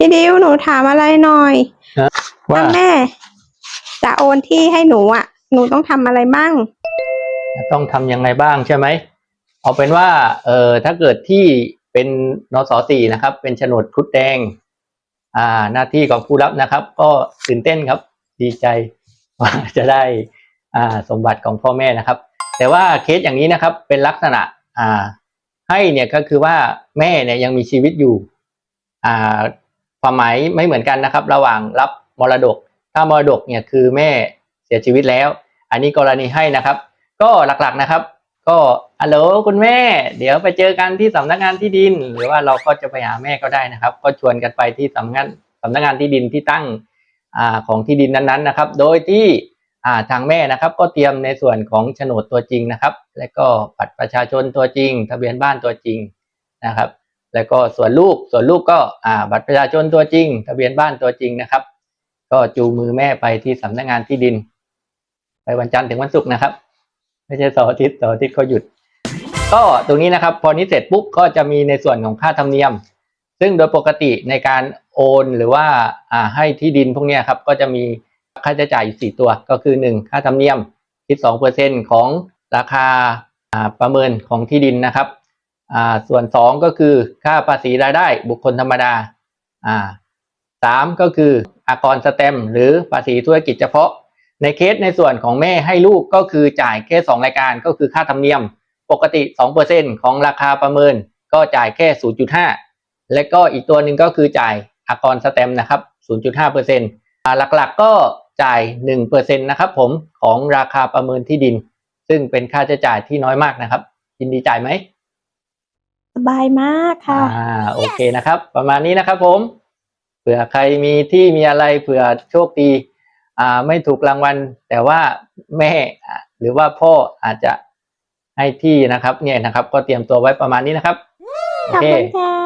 พี่ดิวหนูถามอะไรหน่อยว่าถ้าแม่ จะโอนที่ให้หนูอะ หนูต้องทำอะไรบ้าง ต้องทำยังไงบ้างใช่ไหมเอาเป็นว่าเออถ้าเกิดที่เป็นนสสี่นะครับ เป็นโฉนดครุดแดง อ่า หน้าที่ของผู้รับนะครับ ก็ตื่นเต้นครับ ดีใจว่าจะได้อ่าสมบัติของพ่อแม่นะครับ แต่ว่าเคสอย่างนี้นะครับ เป็นลักษณะอ่า ให้เนี่ยก็คือว่าแม่เนี่ยยังมีชีวิตอยู่ อ่า ความหมายไม่เหมือนกันนะครับ ระหว่างรับมรดก ถ้ามรดกเนี่ยคือแม่เสียชีวิตแล้ว อันนี้กรณีให้นะครับ ก็หลักๆนะครับ ก็ฮัลโหลคุณแม่ เดี๋ยวไปเจอกันที่สำนักงานที่ดิน หรือว่าเราก็จะไปหาแม่ก็ได้นะครับ ก็ชวนกันไปที่สำนักงานสำนักงานที่ดินที่ตั้งอของที่ดินนั้นๆนะครับ โดยที่ทางแม่นะครับก็เตรียมในส่วนของโฉนดตัวจริงนะครับ และก็บัตรประชาชนตัวจริง ทะเบียนบ้านตัวจริงนะครับ แล้วก็ส่วนลูกส่วนลูกก็อ่าบัตรประชาชนตัวจริง ทะเบียนบ้านตัวจริงนะครับ ก็จูมือแม่ไปที่สำนักงานที่ดิน ไปวันจันทร์ถึงวันศุกร์นะครับ ไม่ใช่เสาร์อาทิตย์เสาร์อาทิตย์เขาหยุด ก็ตรงนี้นะครับ พอนี้เสร็จปุ๊บก็จะมีในส่วนของค่าธรรมเนียม ซึ่งโดยปกติในการโอนหรือว่าอ่าให้ที่ดินพวกนี้ครับก็จะมีค่าใช้จ่ายอยู่4ตัว ก็คือ 1 ค่าธรรมเนียมคิด2%ของราคาประเมินของที่ดินนะครับ อ่าส่วน2ก็คือค่าภาษีรายได้บุคคลธรรมดาอ่าสามก็คืออากรสแตมหรือภาษีธุรกิจเฉพาะ ในเคสในส่วนของแม่ให้ลูกก็คือจ่ายแค่2รายการก็คือค่าธรรมเนียม ปกติ2%ของราคาประเมิน ก็จ่ายแค่0.5และก็อีกตัวหนึ่งก็คือจ่ายอากรสแตมนะครับ0.5%อ่าหลักๆก็จ่าย1%นะครับผมของราคาประเมินที่ดิน ซึ่งเป็นค่าใช้จ่ายที่น้อยมากนะครับยินดีจ่ายไหม บายมากค่ะ อ่าโอเคนะครับ ประมาณนี้นะครับผมเผื่อใครมีที่มีอะไรเผื่อโชคดีอ่าไม่ถูกรางวัล แต่ว่าแม่อะหรือว่าพ่ออาจจะให้ที่นะครับ เนี่ยนะครับ ก็เตรียมตัวไว้ประมาณนี้นะครับโอขอบเคคุณค่ะ